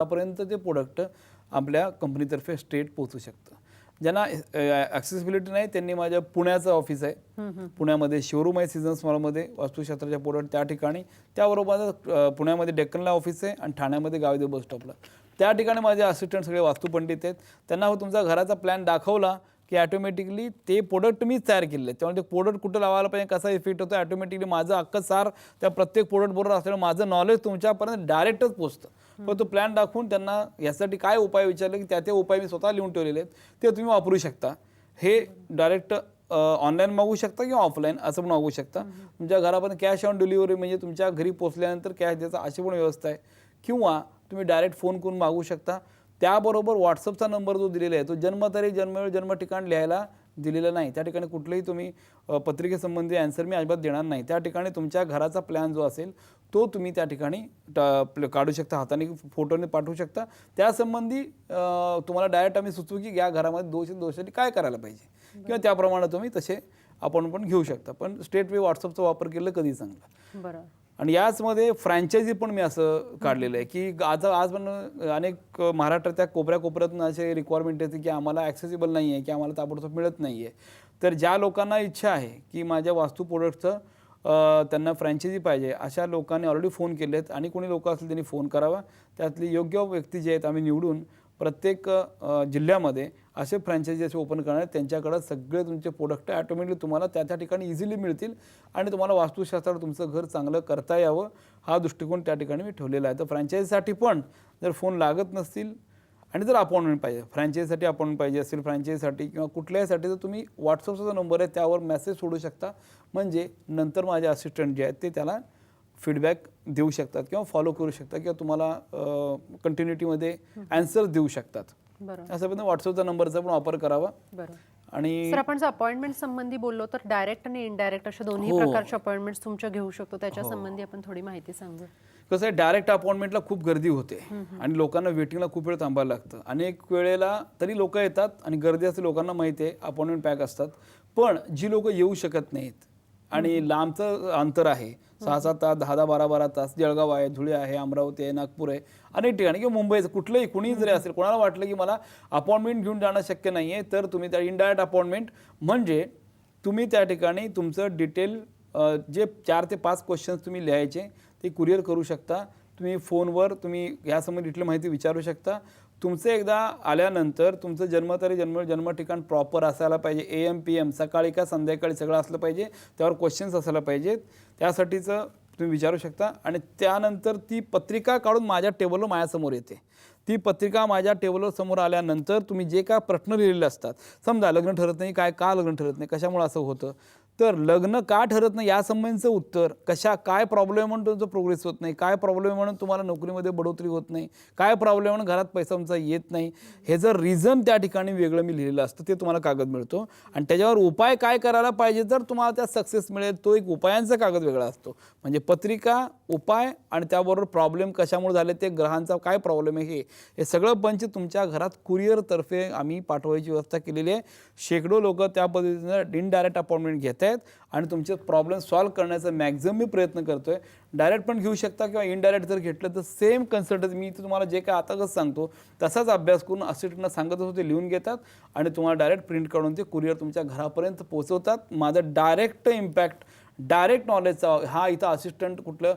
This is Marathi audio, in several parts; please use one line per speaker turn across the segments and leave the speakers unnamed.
आतापर्यंत ते प्रोडक्ट आपल्या कंपनीतर्फे स्टेट पोहोचू शकतं. ज्यांना ॲक्सेसिबिलिटी नाही त्यांनी माझ्या पुण्याचं ऑफिस आहे. पुण्यामध्ये शोरूम आहे सीझन्स मॉलमध्ये वास्तुशास्त्राच्या प्रोडक्ट त्या ठिकाणी. त्याबरोबर पुण्यामध्ये डेक्कनला ऑफिस आहे आणि ठाण्यामध्ये गावदे बस स्टॉपला त्या ठिकाणी माझे असिस्टंट सगळे वास्तुपंडित आहेत. त्यांना तुमचा घराचा प्लॅन दाखवला की ॲटोमॅटिकली ते प्रोडक्ट मीच तयार केले त्यामुळे ते प्रोडक्ट कुठं लावायला पाहिजे कसा इफेक्ट होतो ॲटोमॅटिकली माझं अख्खं सार त्या प्रत्येक प्रोडक्ट बरोबर असल्यामुळे माझं नॉलेज तुमच्यापर्यंत डायरेक्टच पोचतं पण तो प्लॅन दाखवून त्यांना यासाठी काय उपाय विचारले की त्या त्या उपाय मी स्वतः लिहून ठेवलेले आहेत ते तुम्ही वापरू शकता. हे डायरेक्ट ऑनलाईन मागवू शकता किंवा ऑफलाईन असं पण मागू शकता. तुमच्या घरापर्यंत कॅश ऑन डिलिव्हरी म्हणजे तुमच्या घरी पोचल्यानंतर कॅश द्यायचा अशी पण व्यवस्था आहे. किंवा तुम्ही डायरेक्ट फोन करून मागवू शकता. त्याबरोबर व्हॉट्सअपचा नंबर जो दिलेला आहे तो जन्मतारीख जन्मवेळ जन्म ठिकाण लिहायला दिलेलं नाही. त्या ठिकाणी कुठलंही तुम्ही पत्रिकेसंबंधी आन्सर मी अजिबात देणार नाही. त्या ठिकाणी तुमच्या घराचा प्लॅन जो असेल तो तुम्ही त्या ठिकाणी काढू शकता. हाताने फोटोने पाठवू शकता. त्यासंबंधी तुम्हाला डायरेक्ट आम्ही सुचवू की या घरामध्ये दोष दोषासाठी काय करायला पाहिजे. किंवा त्याप्रमाणे तुम्ही तसे आपण पण घेऊ शकता. पण स्टेट वे व्हॉट्सअपचा वापर केलं कधी चांगला.
बरं.
आणि याचमध्ये फ्रँचायझी पण मी असं काढलेलं आहे की आज आज पण अनेक महाराष्ट्राच्या कोपऱ्या कोपऱ्यातून असे रिक्वायरमेंट येते की आम्हाला ॲक्सेसिबल नाही आहे की आम्हाला ताबडतोब मिळत नाही आहे. तर ज्या लोकांना इच्छा आहे की माझ्या वास्तू प्रोडक्टचं त्यांना फ्रँचायझी पाहिजे अशा लोकांनी ऑलरेडी फोन केले आहेत आणि कोणी लोक असतील त्यांनी फोन करावा त्यातली योग्य व्यक्ती जे आहेत आम्ही निवडून प्रत्येक जिल्ह्यामध्ये असे फ्रँचायझी असे ओपन करणार आहेत. त्यांच्याकडं सगळे तुमचे प्रोडक्ट ॲटोमॅटिकली तुम्हाला त्या त्या ठिकाणी इझिली मिळतील. आणि तुम्हाला वास्तुशास्त्रावर तुमचं घर चांगलं करता यावं हा दृष्टिकोन त्या ठिकाणी मी ठेवलेला आहे. तर फ्रँचायझीसाठी पण जर फोन लागत नसतील आणि जर अपॉइंटमेंट पाहिजे फ्रँचायझीसाठी अपॉइंटमेंट पाहिजे असेल फ्रँचायझीसाठी किंवा कुठल्यासाठी तर तुम्ही व्हॉट्सअपचा जो नंबर आहे त्यावर मेसेज सोडू शकता. म्हणजे नंतर माझे असिस्टंट जे आहेत ते त्याला फीडबॅक देऊ शकतात किंवा फॉलो करू शकतात किंवा तुम्हाला कंटिन्युटीमध्ये ॲन्सर देऊ शकतात. असं पण व्हॉट्सअपचा नंबरचा पण वापर करावा. आणि
सर आपण जर अपॉइंटमेंट संबंधी बोललो तर डायरेक्ट आणि इनडायरेक्ट अशा दोन्ही
हो.
प्रकारचे अपॉइंटमेंट्स तुमच्या घेऊ शकतो. त्याच्या संबंधी आपण थोडी माहिती सांगू.
कसं आहे डायरेक्ट अपॉइंटमेंटला खूप गर्दी होते. आणि लोकांना वेटिंगला खूप वेळ थांबायला लागतं. अनेक वेळेला तरी लोक येतात आणि गर्दी असते लोकांना माहिती आहे अपॉइंटमेंट पॅक असतात. पण जी लोक येऊ शकत नाहीत आणि लांबचं अंतर आहे सहा सात तास दहा दहा बारा बारा तास जळगाव आहे धुळे आहे अमरावती आहे नागपूर आहे. अनेक ठिकाणी. किंवा मुंबईचं कुठलंही कुणीही जरी असेल कोणाला वाटलं की मला अपॉइंटमेंट घेऊन जाणं शक्य नाही आहे तर तुम्ही त्या इनडायरेक्ट अपॉइंटमेंट म्हणजे तुम्ही त्या ठिकाणी तुमचं डिटेल जे चार ते पाच क्वेश्चन्स तुम्ही लिहायचे ते कुरिअर करू शकता. तुम्ही फोनवर तुम्ही यासंबंधी इथली माहिती विचारू शकता. तुमचं एकदा आल्यानंतर तुमचं जन्मतारीख जन्म जन्म ठिकाण प्रॉपर असायला पाहिजे. ए एम पी एम सकाळी का संध्याकाळी सगळं असलं पाहिजे. त्यावर क्वेश्चन्स असायला पाहिजेत. त्यासाठीचं तुम्ही विचारू शकता. आणि त्यानंतर ती पत्रिका काढून माझ्या टेबलवर माझ्यासमोर येते. ती पत्रिका माझ्या टेबलवर समोर आल्यानंतर तुम्ही जे काय प्रश्न लिहिलेले असतात. समजा लग्न ठरत नाही काय का लग्न ठरत नाही कशामुळे असं होतं? तर लग्न का ठरत नाही यासंबंधीचं उत्तर कशा काय प्रॉब्लेम म्हणून तुमचं प्रोग्रेस होत नाही काय प्रॉब्लेम म्हणून तुम्हाला नोकरीमध्ये बढोतरी होत नाही काय प्रॉब्लेम म्हणून घरात पैसा तुमचा येत नाही हे जर रिझन त्या ठिकाणी वेगळं मी लिहिलेलं असतं ते तुम्हाला कागद मिळतो. आणि त्याच्यावर उपाय काय करायला पाहिजे जर तुम्हाला त्या सक्सेस मिळेल तो एक उपायांचा कागद वेगळा असतो. म्हणजे पत्रिका उपाय आणि त्याबरोबर प्रॉब्लेम कशामुळे झाले ते ग्रहांचा काय प्रॉब्लेम आहे हे हे सगळं पंच तुमच्या घरात कुरिअरतर्फे आम्ही पाठवायची व्यवस्था केलेली आहे. शेकडो लोक त्या पद्धतीनं इनडायरेक्ट अपॉइंटमेंट घेत आहेत आणि तुमचे प्रॉब्लेम सॉल्व्ह करण्याचा मॅक्झिमम मी प्रयत्न करतोय. डायरेक्ट पण घेऊ शकता किंवा इनडायरेक्ट जर घेतलं तर सेम कन्सल्टन्सी मी तुम्हाला जे काय आताच सांगतो तसाच अभ्यास करून असिस्टंटना सांगत असतो ते लिहून घेतात आणि तुम्हाला डायरेक्ट प्रिंट काढून ते कुरिअर तुमच्या घरापर्यंत पोहोचवतात. माझं डायरेक्ट इम्पॅक्ट डायरेक्ट नॉलेजचा हा इथं असिस्टंट कुठलं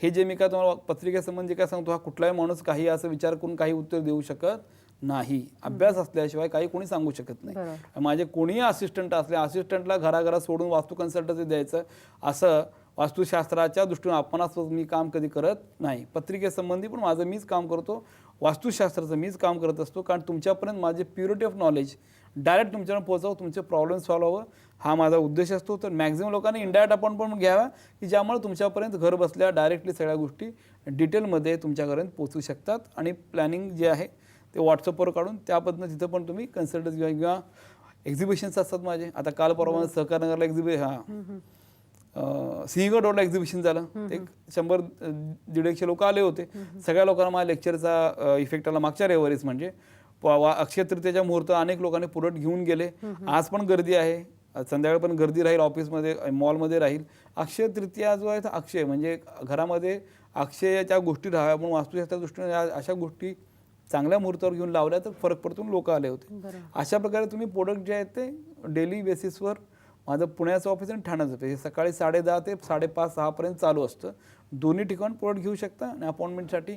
हे जे मी काय तुम्हाला पत्रिकेसंबंधी काय सांगतो हा कुठलाही माणूस काही असं विचार करून काही उत्तर देऊ शकत नाही. अभ्यास असल्याशिवाय काही कोणी सांगू शकत नाही. माझे कोणीही असिस्टंट असले असिस्टंटला घराघरात सोडून वास्तू कन्सल्टन्सी द्यायचं असं वास्तुशास्त्राच्या दृष्टीने अपमानास्पद मी काम कधी करत नाही. पत्रिकेसंबंधी पण माझं मीच काम करतो वास्तुशास्त्राचं मीच काम करत असतो कारण तुमच्यापर्यंत माझे प्युरिटी ऑफ नॉलेज डायरेक्ट तुमच्यापर्यंत पोहोचावं तुमचे प्रॉब्लेम सॉल्व्ह व्हावं हा माझा उद्देश असतो. तर मॅक्झिमम लोकांनी इंडायरेक्ट अपॉइंटमेंट घ्यावा की ज्यामुळे तुमच्यापर्यंत घर बसल्या डायरेक्टली सगळ्या गोष्टी डिटेलमध्ये तुमच्यापर्यंत पोहोचू शकतात. आणि प्लॅनिंग जे आहे ते व्हॉट्सअपवर काढून त्या पद्धतीनं तिथं पण तुम्ही कन्सल्टन्सी घ्या किंवा एक्झिबिशन्स असतात माझे. आता काल परवा सहकार नगरला एक्झिबि हा. सिंहगड रोडला एक्झिबिशन झालं. एक शंभर दीड एकशे लोक आले होते. सगळ्या लोकांना माझ्या लेक्चरचा इफेक्ट आला मागच्या रविवारीच म्हणजे. अक्षय तृतीयाच्या मुहूर्त अनेक लोकांनी पुरट घेऊन गेले. आज पण गर्दी आहे. संध्याकाळी पण गर्दी राहील ऑफिसमध्ये मॉलमध्ये राहील. अक्षय तृतीया जो आहे तो अक्षय. म्हणजे घरामध्ये अक्षयाच्या गोष्टी राहाव्या म्हणून वास्तुशास्त्र दृष्टीने अशा गोष्टी चांगल्या मुहूर्तावर घेऊन लावल्या तर फरक पडतो लोक आले होते. अशा प्रकारे तुम्ही प्रोडक्ट जे आहेत ते डेली बेसिसवर माझं पुण्याचं ऑफिस आणि ठाण्याचं ऑफिस हे सकाळी साडे दहा ते साडेपाच सहापर्यंत चालू असतं. दोन्ही ठिकाण प्रोडक्ट घेऊ शकता आणि अपॉइंटमेंटसाठी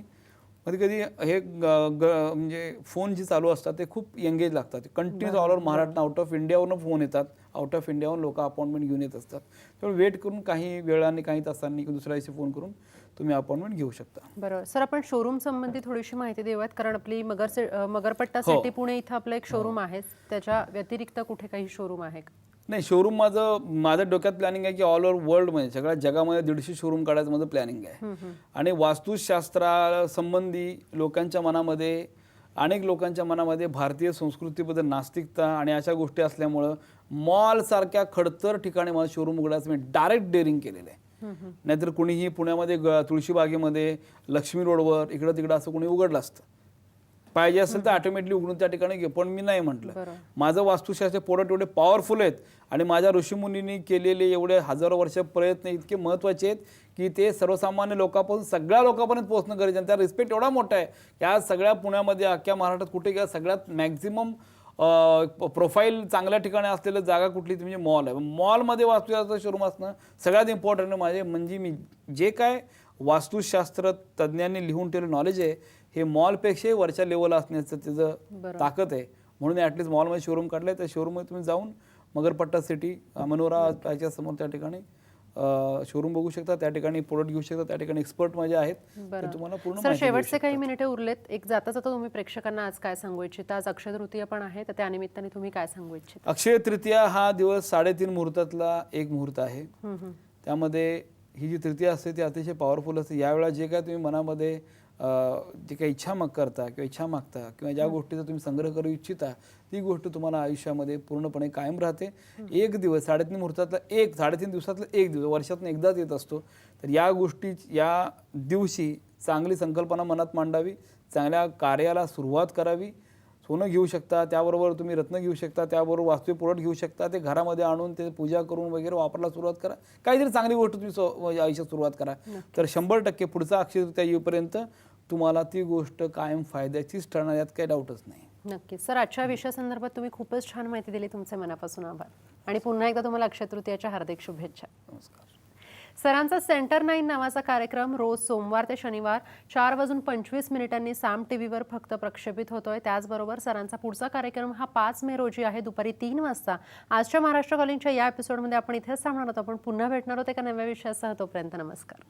कधी कधी हे ग- म्हणजे फोन जे चालू असतात ते खूप एंगेज लागतात. Continuous all over Maharashtra out of इंडियावरून phone येतात. आउट ऑफ इंडियावरून लोक अपॉइंटमेंट घेऊन येत असतात. त्यामुळे वेट करून काही वेळाने काही तासांनी किंवा दुसऱ्या दिवशी फोन करून तुम्ही अपॉइंटमेंट घेऊ शकता.
बरोबर सर आपण शोरूम संबंधी थोडीशी माहिती देऊयात कारण आपली मगर से- मगरपट्टा
हो.
सिटी पुणे इथं आपलं एक शोरूम आहे. त्याच्या व्यतिरिक्त कुठे काही शोरूम आहे का?
नाही शोरूम माझं माझं डोक्यात प्लॅनिंग आहे की ऑल ओव्हर वर्ल्डमध्ये सगळ्या जगामध्ये दीडशे शोरूम काढायचं माझं प्लॅनिंग आहे. आणि वास्तुशास्त्रा संबंधी लोकांच्या मनामध्ये अनेक लोकांच्या मनामध्ये भारतीय संस्कृतीबद्दल नास्तिकता आणि अशा गोष्टी असल्यामुळं मॉल सारख्या खडतर ठिकाणी मला शोरूम उघडायचं मी डायरेक्ट डेअरिंग केलेलं आहे. नाहीतर कुणीही पुण्यामध्ये तुळशीबागेमध्ये लक्ष्मी रोडवर इकडं तिकडं असं कोणी उघडलं असतं पाहिजे असेल तर ऑटोमॅटिकली उघडून त्या ठिकाणी घे पण मी नाही म्हटलं. माझं वास्तुशास्त्र प्रोडक्ट एवढे पॉवरफुल आहेत आणि माझ्या ऋषीमुनींनी केलेले एवढे हजारो वर्ष प्रयत्न इतके महत्त्वाचे आहेत की ते सर्वसामान्य लोकांपासून सगळ्या लोकांपर्यंत पोहोचणं गरजेचं आहे. त्या रिस्पेक्ट एवढा मोठा आहे की आज सगळ्या पुण्यामध्ये अख्ख्या महाराष्ट्रात कुठे गेला सगळ्यात मॅक्झिमम प्रोफाईल चांगल्या ठिकाणी असलेलं जागा कुठली ती म्हणजे मॉल आहे. मॉलमध्ये वास्तुशास्त्र शोरूम असणं सगळ्यात इम्पॉर्टंट माझे. म्हणजे मी जे काय वास्तुशास्त्र तज्ज्ञांनी लिहून ठेवलं नॉलेज आहे हे मॉलपेक्षाही वरच्या लेवलला असण्याचं त्याचं. ताकद आहे. म्हणून ॲटलीस्ट मॉलमध्ये शोरूम काढलं आहे त्या शोरूममध्ये तुम्ही जाऊन मगरपट्टा सिटी मनोरा त्याच्यासमोर त्या ठिकाणी शोरूम बघू शकता त्या ठिकाणी प्रोडक्ट घेऊ शकता त्या ठिकाणी एक्सपर्ट माझे आहेत. ते तुम्हाला पूर्ण
शेवटचे काही मिनिटे उरलेत. एक जाता जाता तुम्ही प्रेक्षकांना आज काय सांगू इच्छिता? आज अक्षय तृतीय पण आहे तर त्या निमित्ताने तुम्ही काय सांगू इच्छिता?
अक्षय तृतीया हा दिवस साडेतीन मुहूर्तातला एक मुहूर्त आहे. त्यामध्ये ही जी तृतीया असते ती अतिशय पॉवरफुल असते. यावेळेला जे काय तुम्ही मनामध्ये जे काही इच्छा मग करता किंवा इच्छा मागता किंवा ज्या गोष्टीचा तुम्ही संग्रह करू इच्छिता ती गोष्ट तुम्हाला आयुष्यामध्ये पूर्णपणे कायम राहते. एक दिवस साडेतीन मुहूर्तातला एक साडेतीन दिवसातला एक दिवस वर्षातून एकदाच येत असतो. तर या गोष्टी या दिवशी चांगली संकल्पना मनात मांडावी चांगल्या कार्याला सुरुवात करावी. सोनं घेऊ शकता त्याबरोबर तुम्ही रत्न घेऊ शकता त्याबरोबर वास्तू प्रोडक्ट घेऊ शकता ते घरामध्ये आणून ते पूजा करून वगैरे वापरायला सुरुवात करा. काहीतरी चांगली गोष्ट तुम्ही स्व- आयुष्यात सुरुवात करा. तर शंभर टक्के पुढचा अक्षय तृतीया येईपर्यंत तुम्हाला ती गोष्ट कायम फायद्याचीच ठरणार यात काही डाऊटच नाही.
नक्कीच. सर आजच्या विषयासंदर्भात तुम्ही खूपच छान माहिती दिली. तुमचे मनापासून आभार. आणि पुन्हा एकदा तुम्हाला अक्षय तृतीयाच्या हार्दिक शुभेच्छा.
नमस्कार.
सरांचा सेंटर नाईन नावाचा कार्यक्रम रोज सोमवार ते शनिवार चार वाजून पंचवीस मिनिटांनी साम टीव्हीवर फक्त प्रक्षेपित होतोय. त्याचबरोबर सरांचा पुढचा कार्यक्रम हा पाच मे रोजी आहे दुपारी तीन वाजता. आजच्या महाराष्ट्र कॉलिंगच्या या एपिसोडमध्ये आपण इथेच थांबणार आहोत. आपण पुन्हा भेटणार होते एका नव्या विषयासह. तोपर्यंत नमस्कार.